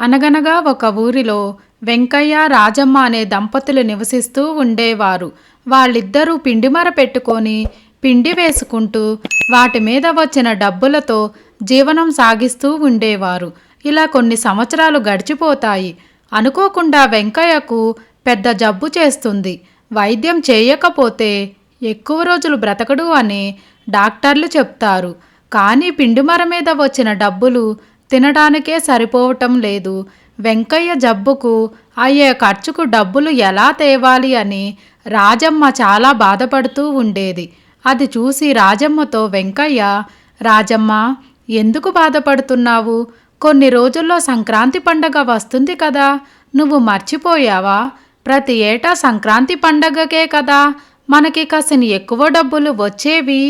అనగనగా ఒక ఊరిలో వెంకయ్య రాజమ్మ అనే దంపతులు నివసిస్తూ ఉండేవారు. వాళ్ళిద్దరూ పిండిమర పెట్టుకొని పిండి వేసుకుంటూ వాటి మీద వచ్చిన డబ్బులతో జీవనం సాగిస్తూ ఉండేవారు. ఇలా కొన్ని సంవత్సరాలు గడిచిపోతాయి. అనుకోకుండా వెంకయ్యకు పెద్ద జబ్బు చేస్తుంది. వైద్యం చేయకపోతే ఎక్కువ రోజులు బ్రతకడు అని డాక్టర్లు చెప్తారు. కానీ పిండిమర మీద వచ్చిన డబ్బులు తినడానికే సరిపోవటం లేదు. వెంకయ్య జబ్బుకు అయ్యే ఖర్చుకు డబ్బులు ఎలా తేవాలి అని రాజమ్మ చాలా బాధపడుతూ ఉండేది. అది చూసి రాజమ్మతో వెంకయ్య రాజమ్మ ఎందుకు బాధపడుతున్నావు? కొన్ని రోజుల్లో సంక్రాంతి పండగ వస్తుంది కదా నువ్వు మర్చిపోయావా? ప్రతి ఏటా సంక్రాంతి పండగకే కదా మనకి కాసిన ఎక్కువ డబ్బులు వచ్చేవి.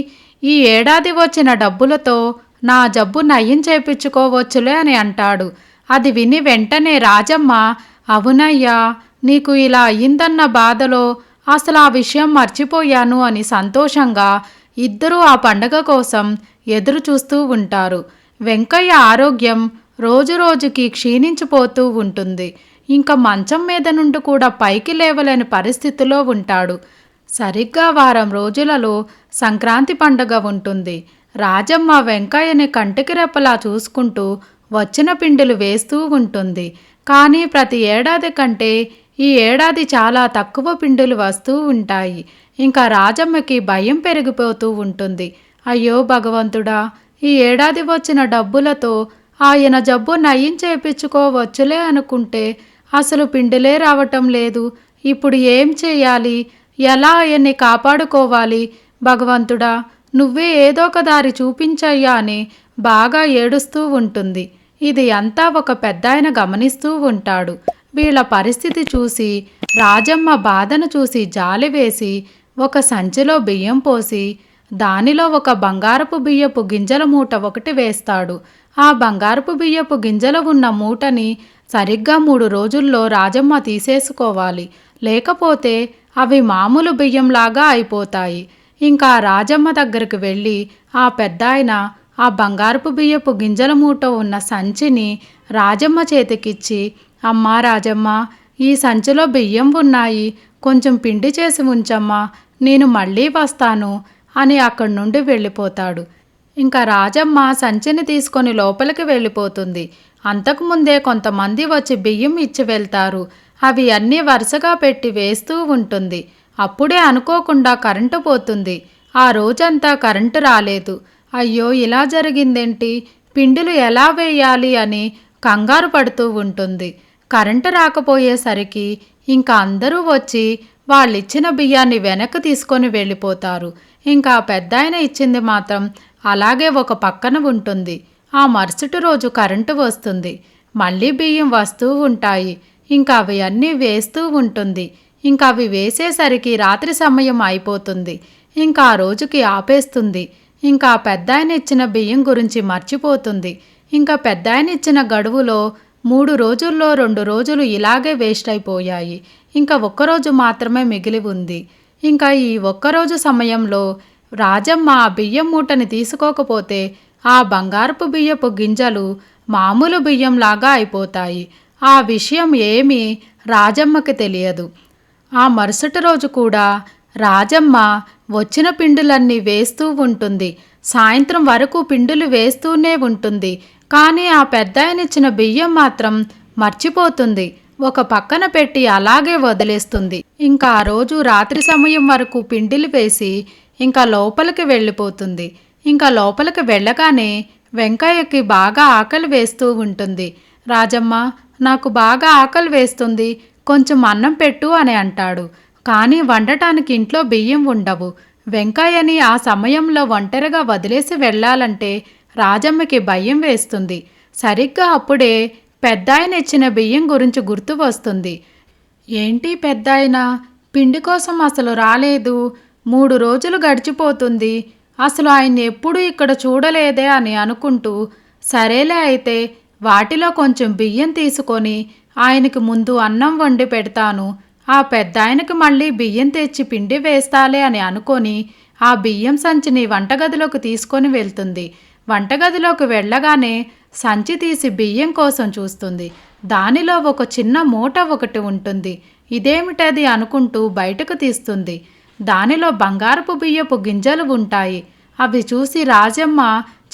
ఈ ఏడాది వచ్చిన డబ్బులతో నా జబ్బు నయం చేపించుకోవచ్చులే అని అంటాడు. అది విని వెంటనే రాజమ్మ అవునయ్యా నీకు ఇలా అయ్యిందన్న బాధలో అసలు ఆ విషయం మర్చిపోయాను అని సంతోషంగా ఇద్దరూ ఆ పండగ కోసం ఎదురు చూస్తూ ఉంటారు. వెంకయ్య ఆరోగ్యం రోజురోజుకి క్షీణించిపోతూ ఉంటుంది. ఇంకా మంచం మీద నుండి కూడా పైకి లేవలేని పరిస్థితిలో ఉంటాడు. సరిగ్గా వారం రోజులలో సంక్రాంతి పండగ ఉంటుంది. రాజమ్మ వెంకయ్యని కంటికి రెప్పలా చూసుకుంటూ వచ్చిన పిండిలు వేస్తూ ఉంటుంది. కానీ ప్రతి ఏడాది కంటే ఈ ఏడాది చాలా తక్కువ పిండులు వస్తూ ఉంటాయి. ఇంకా రాజమ్మకి భయం పెరిగిపోతూ ఉంటుంది. అయ్యో భగవంతుడా ఈ ఏడాది వచ్చిన డబ్బులతో ఆయన జబ్బు నయం చేపించుకోవచ్చులే అనుకుంటే అసలు పిండిలే రావటం లేదు. ఇప్పుడు ఏం చేయాలి? ఎలా ఆయన్ని కాపాడుకోవాలి? భగవంతుడా నువ్వే ఏదో ఒక దారి చూపించయ్యా అని బాగా ఏడుస్తూ ఉంటుంది. ఇది అంతా ఒక పెద్దాయన గమనిస్తూ ఉంటాడు. వీళ్ళ పరిస్థితి చూసి రాజమ్మ బాధను చూసి జాలి వేసి ఒక సంచిలో బియ్యం పోసి దానిలో ఒక బంగారపు బియ్యపు గింజల మూట ఒకటి వేస్తాడు. ఆ బంగారపు బియ్యపు గింజలు ఉన్న మూటని సరిగ్గా మూడు రోజుల్లో రాజమ్మ తీసేసుకోవాలి. లేకపోతే అవి మామూలు బియ్యంలాగా అయిపోతాయి. ఇంకా రాజమ్మ దగ్గరికి వెళ్ళి ఆ పెద్దాయన ఆ బంగారపు బియ్యపు గింజల మూట ఉన్న సంచిని రాజమ్మ చేతికిచ్చి అమ్మా రాజమ్మ ఈ సంచిలో బియ్యం ఉన్నాయి. కొంచెం పిండి చేసి ఉంచమ్మా. నేను మళ్ళీ వస్తాను అని అక్కడి నుండి వెళ్ళిపోతాడు. ఇంకా రాజమ్మ సంచిని తీసుకొని లోపలికి వెళ్ళిపోతుంది. అంతకుముందే కొంతమంది వచ్చి బియ్యం ఇచ్చి వెళ్తారు. అవి అన్నీ వరుసగా పెట్టి వేస్తూ ఉంటుంది. అప్పుడే అనుకోకుండా కరెంటు పోతుంది. ఆ రోజంతా కరెంటు రాలేదు. అయ్యో ఇలా జరిగిందేంటి? పిండిలు ఎలా వేయాలి అని కంగారు పడుతూ ఉంటుంది. కరెంటు రాకపోయేసరికి ఇంకా అందరూ వచ్చి వాళ్ళిచ్చిన బియ్యాన్ని వెనక్కి తీసుకొని వెళ్ళిపోతారు. ఇంకా పెద్ద ఇచ్చింది మాత్రం అలాగే ఒక పక్కన ఉంటుంది. ఆ మరుసటి రోజు కరెంటు వస్తుంది. మళ్ళీ బియ్యం వస్తూ ఉంటాయి. ఇంకా అవి అన్నీ వేస్తూ ఉంటుంది. ఇంకా అవి వేసేసరికి రాత్రి సమయం అయిపోతుంది. ఇంకా ఆ రోజుకి ఆపేస్తుంది. ఇంకా పెద్ద ఆయన ఇచ్చిన బియ్యం గురించి మర్చిపోతుంది. ఇంకా పెద్ద ఆయన ఇచ్చిన గడువులో మూడు రోజుల్లో రెండు రోజులు ఇలాగే వేస్ట్ అయిపోయాయి. ఇంకా ఒక్కరోజు మాత్రమే మిగిలి ఉంది. ఇంకా ఈ ఒక్కరోజు సమయంలో రాజమ్మ ఆ బియ్యం మూటని తీసుకోకపోతే ఆ బంగారపు బియ్యపు గింజలు మామూలు బియ్యంలాగా అయిపోతాయి. ఆ విషయం ఏమీ రాజమ్మకి తెలియదు. ఆ మరుసటి రోజు కూడా రాజమ్మ వచ్చిన పిండులన్నీ వేస్తూ ఉంటుంది. సాయంత్రం వరకు పిండులు వేస్తూనే ఉంటుంది. కానీ ఆ పెద్దాయనిచ్చిన బియ్యం మాత్రం మర్చిపోతుంది. ఒక పక్కన పెట్టి అలాగే వదిలేస్తుంది. ఇంకా ఆ రోజు రాత్రి సమయం వరకు పిండిలు వేసి ఇంకా లోపలికి వెళ్ళిపోతుంది. ఇంకా లోపలికి వెళ్ళగానే వెంకయ్యకి బాగా ఆకలి వేస్తూ ఉంటుంది. రాజమ్మ నాకు బాగా ఆకలి వేస్తుంది. కొంచెం అన్నం పెట్టు అని అంటాడు. కానీ వండటానికి ఇంట్లో బియ్యం ఉండవు. వెంకయ్యని ఆ సమయంలో ఒంటరిగా వదిలేసి వెళ్ళాలంటే రాజమ్మకి భయం వేస్తుంది. సరిగ్గా అప్పుడే పెద్దాయన ఇచ్చిన బియ్యం గురించి గుర్తు వస్తుంది. ఏంటి పెద్దాయన? పిండి కోసం అసలు రాలేదు. మూడు రోజులు గడిచిపోతుంది. అసలు ఆయన్ని ఎప్పుడూ ఇక్కడ చూడలేదే అని అనుకుంటూ సరేలే అయితే వాటిలో కొంచెం బియ్యం తీసుకొని ఆయనకి ముందు అన్నం వండి పెడతాను. ఆ పెద్దాయనకి మళ్ళీ బియ్యం తెచ్చి పిండి వేస్తాలే అని అనుకొని ఆ బియ్యం సంచిని వంటగదిలోకి తీసుకొని వెళ్తుంది. వంటగదిలోకి వెళ్ళగానే సంచి తీసి బియ్యం కోసం చూస్తుంది. దానిలో ఒక చిన్న మూట ఒకటి ఉంటుంది. ఇదేమిటది అనుకుంటూ బయటకు తీస్తుంది. దానిలో బంగారపు బియ్యపు గింజలు ఉంటాయి. అవి చూసి రాజమ్మ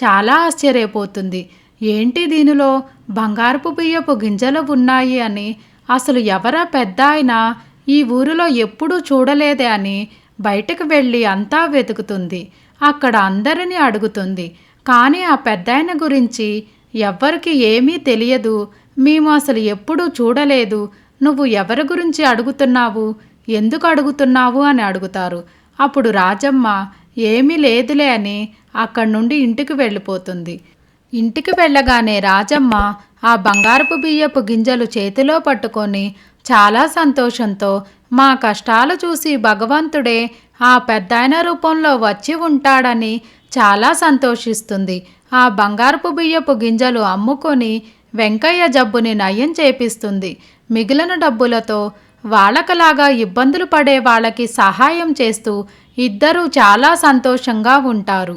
చాలా ఆశ్చర్యపోతుంది. ఏంటి దీనిలో? బంగారపు బియ్యపు గింజలు ఉన్నాయి అని. అసలు ఎవరా పెద్ద ఆయన? ఈ ఊరిలో ఎప్పుడూ చూడలేదే అని బయటకు వెళ్ళి అంతా వెతుకుతుంది. అక్కడ అందరినీ అడుగుతుంది. కానీ ఆ పెద్దాయన గురించి ఎవ్వరికి ఏమీ తెలియదు. మేము అసలు ఎప్పుడూ చూడలేదు. నువ్వు ఎవరి గురించి అడుగుతున్నావు? ఎందుకు అడుగుతున్నావు అని అడుగుతారు. అప్పుడు రాజమ్మ ఏమీ లేదులే అని అక్కడి నుండి ఇంటికి వెళ్ళిపోతుంది. ఇంటికి వెళ్ళగానే రాజమ్మ ఆ బంగారపు బియ్యపు గింజలు చేతిలో పట్టుకొని చాలా సంతోషంతో మా కష్టాలు చూసి భగవంతుడే ఆ పెద్దాయన రూపంలో వచ్చి ఉంటాడని చాలా సంతోషిస్తుంది. ఆ బంగారపు బియ్యపు గింజలు అమ్ముకొని వెంకయ్య జబ్బుని నయం చేపిస్తుంది. మిగిలిన డబ్బులతో వాళ్ళకలాగా ఇబ్బందులు పడే వాళ్ళకి సహాయం చేస్తూ ఇద్దరూ చాలా సంతోషంగా ఉంటారు.